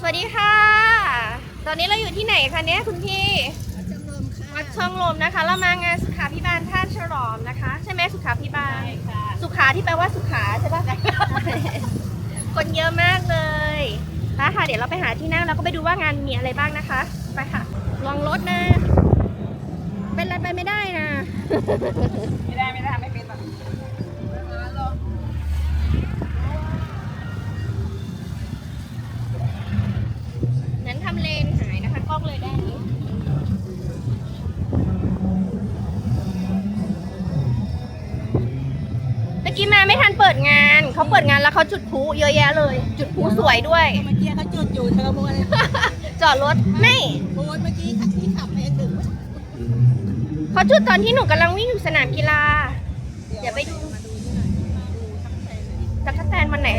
สวัสดีค่ะ ตอนนี้เราอยู่ที่ไหนคะเนี่ยคุณพี่วัดช่องลมนะคะ เรามางานสุขาพิบาลท่าฉลอมนะคะ ใช่ไหมสุขาพิบาลใช่ค่ะสุขาที่แปลว่าสุขาใช่ปะคนเยอะมากเลยไปค่ะ เดี๋ยวเราไปหาที่นั่งแล้วก็ไปดูว่างานมีอะไรบ้างนะคะ ไปค่ะ ลองรถนะ เป็นอะไรไปไม่ได้นะ ไม่ได้ไม่ได้ไม่ ทันเปิดงานเขาเปิดงานแล้วเขาจุดพลุเยอะแยะเลย จุดพลุสวยด้วย เมื่อกี้เขาจุดอยู่เธอโมเลยจอดรถไม่โมเมื่อกี้ที่ขับไปถึงเขาจุดตอนที่หนูกำลังวิ่งอยู่สนามกีฬา เดี๋ยวไปดูมาดูที่ไหนมาดูทักแทนเลยจักรแตนวันไหน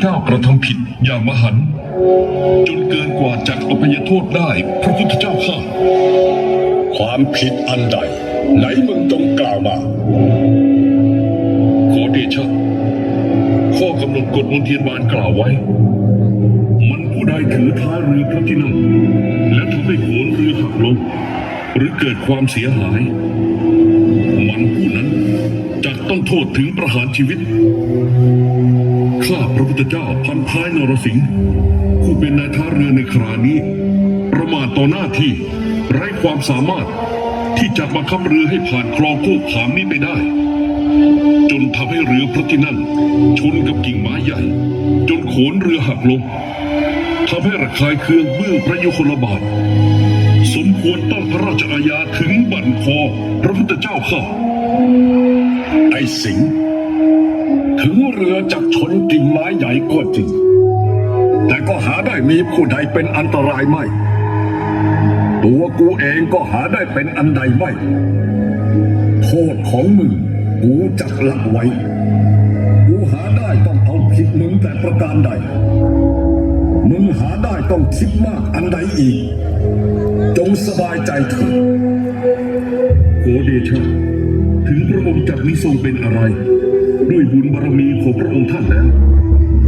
เจ้ากระทำผิดอย่างมหันต์จนเกินกว่าจะอภัยโทษได้ พระพุทธเจ้าข้าความผิดอันใด ไหนมึงต้องกล่าวมา ขอเดชะข้อกำหนดกฎมนเทียนบานกล่าวไว้ มันผู้ใดถือท้ายเรือพระที่นั่งและทำให้โขนเรือหักลงหรือเกิดความเสียหาย มันผู้นั้นจะต้องโทษถึงประหารชีวิต ข้าพระพุทธเจ้าพันท้ายนรสิงห์ผู้เป็นนายท่าเรือในครานี้ ประมาทต่อหน้าที่ไร้ความสามารถที่จะบังคับเรือให้ผ่านคลองโคกขามนี้ไปได้ จนทำให้เรือพระที่นั่งชนกับกิ่งไม้ใหญ่ จนโขนเรือหักลงทำให้ระคายเคืองเบื้องพระยุคลบาทสมควรต้องพระราชอาญาถึงบั่นคอพระพุทธเจ้าข้าไอ้สิงห์ ถึงเรือจะชนกิ่งไม้ใหญ่ก็จริง แต่ก็หาได้มีผู้ใดเป็นอันตรายไม่ ตัวกูเองก็หาได้เป็นอันใดไม่ โทษของมึงกูจักละไว้ กูหาได้ต้องเอาผิดมึงแต่ประการใด มึงหาได้ต้องคิดมากอันใดอีก จงสบายใจเถิดโกเดชะถึงพระองค์จักมิทรงเป็นอะไร ด้วยบุญบารมีของพระองค์ท่านแล้ว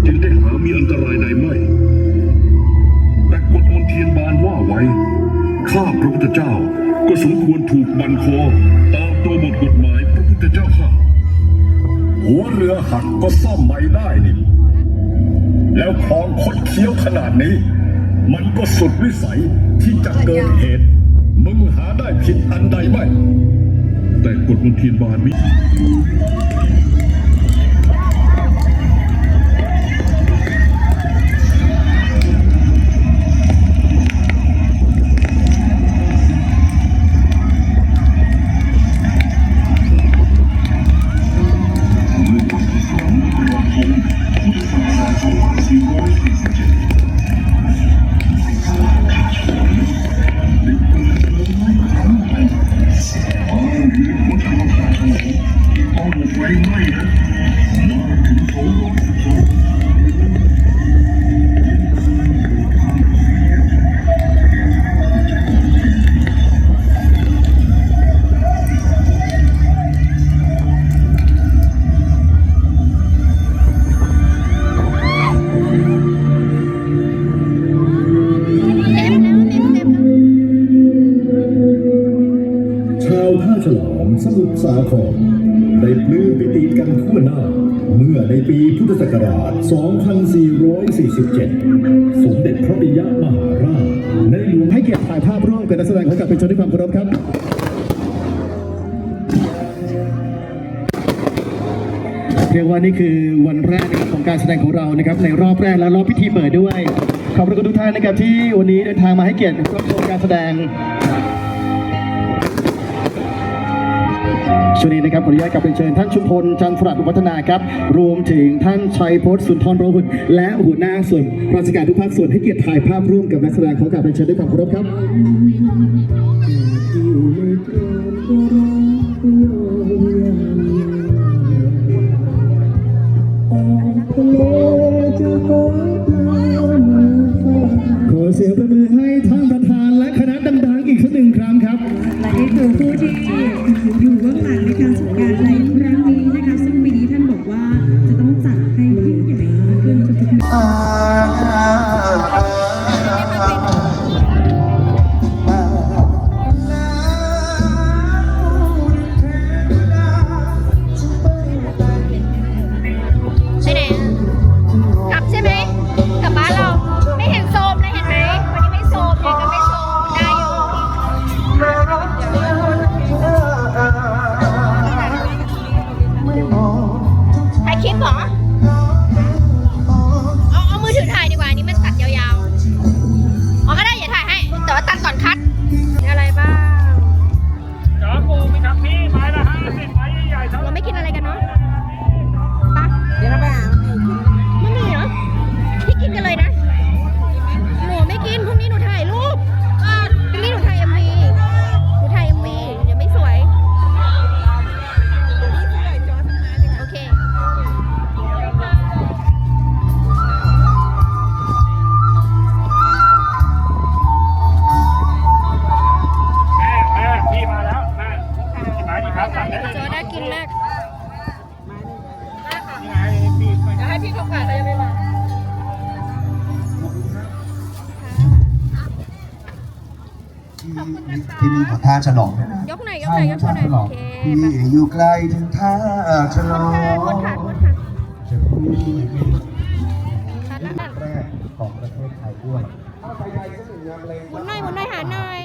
จึงได้หามีอันตรายใดไม่ แต่กฎมนเทียนบานว่าไว้ ข้าพระพุทธเจ้าก็สมควรถูกบันคอตามตัวบทกฎหมายพระพุทธเจ้าข้าหัวเรือหักก็ซ่อมใหม่ได้นี่แล้วคลองคดเคี้ยวขนาดนี้ มันก็สุดวิสัยที่จะเกิดเหตุ มึงหาได้ผิดอันใดไหมแต่กฎมนเทียนบานมิ 2447 สมเด็จพระปิยมหาราช ในหลวงให้เกียรติถ่ายภาพร่วมเป็นนักแสดงของกับเป็นชนด้วยความเคารพครับเรียกว่านี่คือวันแรกของการแสดงของเรานะครับ ในรอบแรกและรอบพิธีเปิดด้วย ขอบคุณทุกท่านนะครับที่วันนี้เดินทางมาให้เกียรติรับชมการแสดง ช่วงนี้นะครับขออนุญาตกลับเรียนเชิญท่านชุมพลจันทร์สรัตน์วัฒนาครับ รวมถึงท่านชัยพจน์สุนทรโรหุ่นและหัวหน้าส่วนราชการทุกภาคส่วนให้เกียรติถ่ายภาพร่วมกับนักแสดงขอกราบเรียนเชิญด้วยความเคารพครับ ที่นี่ขอท่าฉลองด้วยนะยกหน่อยยกหน่อยยกหน่อยฉลโอองเคที่ไปอยู่ไกลถึงท่าฉลองโทษค่ะโทษค่ะจะพูดที่คัดแล้วนั่นแรกของประเทศไทยด้วยหมุนหน่อยหมุนหน่อยหาหน่อย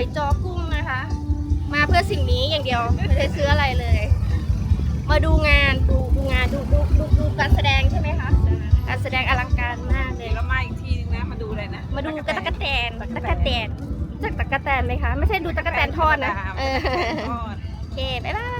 อยจอกุ้งนะคะ มาเพื่อสิ่งนี้อย่างเดียวไม่ได้ซื้ออะไรเลย มาดูงานดูดูงานดูดูดูดูการแสดงใช่ไหมคะการแสดงอลังการมากเลยเดี๋ยวเรามาอีกทีนึงนะมาดูเลยนะมาดูกระตะกะแตนตะกะแตนจากตะกะแตนไหมคะ ไม่ใช่ดูตะกะแตนทอดนะเออทอดโอเคบ๊ายบาย